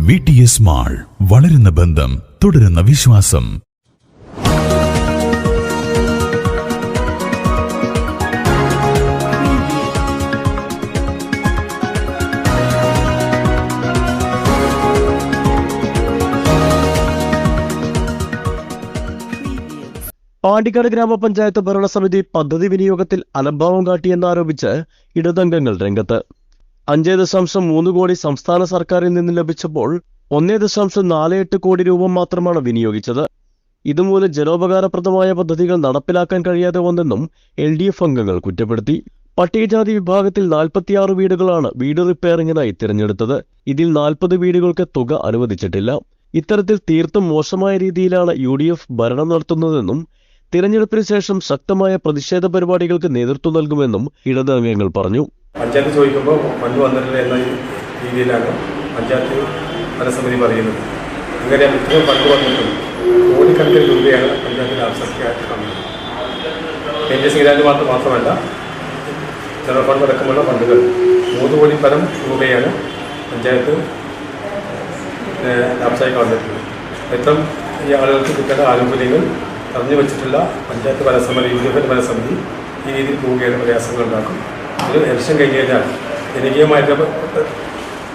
V T S mall വളരുന്ന ബന്ധം തുടരുന്ന വിശ്വാസം. പാണ്ടിക്കാട് ഗ്രാമപഞ്ചായത്ത് ഭരണസമിതി പദ്ധതി വിനിയോഗത്തിൽ അലംഭാവം കാട്ടിയെന്നാരോപിച്ച് ഇടതംഗങ്ങൾ രംഗത്ത്. അഞ്ചേ ദശാംശം മൂന്ന് കോടി സംസ്ഥാന സർക്കാരിൽ നിന്ന് ലഭിച്ചപ്പോൾ ഒന്നേ ദശാംശം നാല് എട്ട് കോടി രൂപ മാത്രമാണ് വിനിയോഗിച്ചത്. ഇതുമൂലം ജനോപകാരപ്രദമായ പദ്ധതികൾ നടപ്പിലാക്കാൻ കഴിയാതെ വന്നെന്നും എൽ ഡി എഫ് അംഗങ്ങൾ കുറ്റപ്പെടുത്തി. പട്ടികജാതി വിഭാഗത്തിൽ നാൽപ്പത്തിയാറ് വീടുകളാണ് വീട് റിപ്പയറിംഗിനായി തിരഞ്ഞെടുത്തത്. ഇതിൽ നാൽപ്പത് വീടുകൾക്ക് തുക അനുവദിച്ചിട്ടില്ല. ഇത്തരത്തിൽ തീർത്തും മോശമായ രീതിയിലാണ് യു ഡി എഫ് ഭരണം നടത്തുന്നതെന്നും തിരഞ്ഞെടുപ്പിന് ശേഷം ശക്തമായ പ്രതിഷേധ പരിപാടികൾക്ക് നേതൃത്വം നൽകുമെന്നും ഇടത് അംഗങ്ങൾ പറഞ്ഞു. പഞ്ചായത്ത് ചോദിക്കുമ്പോൾ മണ്ണ് വന്നിട്ടില്ല എന്ന രീതിയിലാണ് പഞ്ചായത്ത് ധനസമിതി പറയുന്നത്. അങ്ങനെ ഇത്രയും പണ്ട് വന്നിട്ടുണ്ട് കോടിക്കണക്കിന് രൂപയാണ് പഞ്ചായത്തിന്റെ ആവശ്യമായിട്ട് കാണുന്നത് എൻ ജി ശ്രീരാജ് മാത്രം മാത്രമല്ല ജനറൽ ഫണ്ട് അടക്കമുള്ള ഫണ്ടുകൾ മൂന്ന് കോടി പരം രൂപയാണ് പഞ്ചായത്ത് ലാപ്സായി വന്നിട്ടുള്ളത് ഇത്തരം ഈ ആളുകൾക്ക് കിട്ടേണ്ട ആനുകൂല്യങ്ങൾ പറഞ്ഞു വെച്ചിട്ടുള്ള പഞ്ചായത്ത് പരസമിതി യു പരസമിതി ഈ രീതിയിൽ പോവുകയാണ് പ്രയാസങ്ങൾ ഉണ്ടാക്കും. ഒരു ഇലക്ഷൻ കഴിഞ്ഞ് കഴിഞ്ഞാൽ ജനകീയമായിട്ട്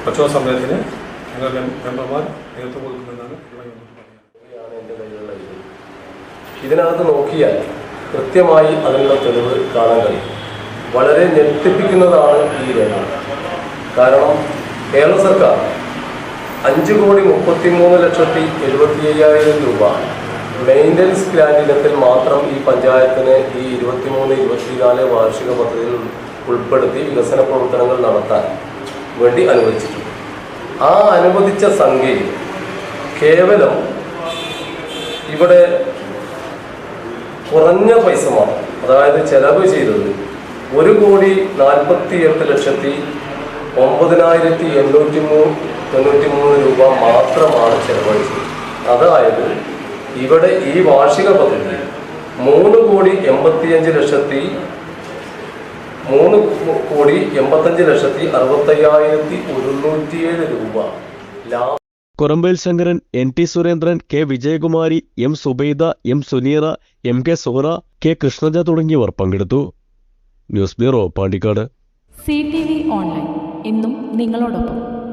പ്രക്ഷോഭ സമരത്തിന് ഞങ്ങൾ മെമ്പർമാർ നേതൃത്വം കൊടുക്കുമെന്നാണ് ഇതിനകത്ത് നോക്കിയാൽ കൃത്യമായി അതിനുള്ള തെളിവ് കാണാൻ കഴിയും. വളരെ ഞെട്ടിപ്പിക്കുന്നതാണ് ഈ രേഖ. കാരണം കേരള സർക്കാർ അഞ്ച് കോടി മുപ്പത്തിമൂന്ന് ലക്ഷത്തി എഴുപത്തി അയ്യായിരം രൂപ മെയിന്റനൻസ് ഗ്രാൻഡ് ഇനത്തിൽ മാത്രം ഈ പഞ്ചായത്തിന് ഈ ഇരുപത്തിമൂന്ന് ഇരുപത്തിനാല് വാർഷിക പദ്ധതിയിൽ ഉൾപ്പെടുത്തി വികസന പ്രവർത്തനങ്ങൾ നടത്താൻ വേണ്ടി അനുവദിച്ചിട്ടുണ്ട്. ആ അനുവദിച്ച സംഖ്യയിൽ കേവലം ഇവിടെ കുറഞ്ഞ പൈസ മാത്രം. അതായത് ചെലവ് ചെയ്തത് ഒരു കോടി നാൽപ്പത്തി എട്ട് ലക്ഷത്തി ഒമ്പതിനായിരത്തി എണ്ണൂറ്റി മൂന്ന് തൊണ്ണൂറ്റി മൂന്ന് രൂപ മാത്രമാണ് ചെലവഴിച്ചത്. അതായത് ഇവിടെ ഈ വാർഷിക പദ്ധതി മൂന്ന് കോടി എൺപത്തിയഞ്ച് ലക്ഷത്തി മൂന്ന് കോടി എൺപത്തഞ്ച് ലക്ഷത്തി അറുപത്തയ്യായിരത്തി ഒരുന്നൂറ്റിയേഴ് രൂപ. ലാഭം Korambel Sankaran N T Surendran K Vijayakumari M Subaida M Suneera M K Sora K Krishnaja തുടങ്ങിയവർ പങ്കെടുത്തു. News bureau Pandikkad. C T V online. ഇന്നും നിങ്ങളോടൊപ്പം.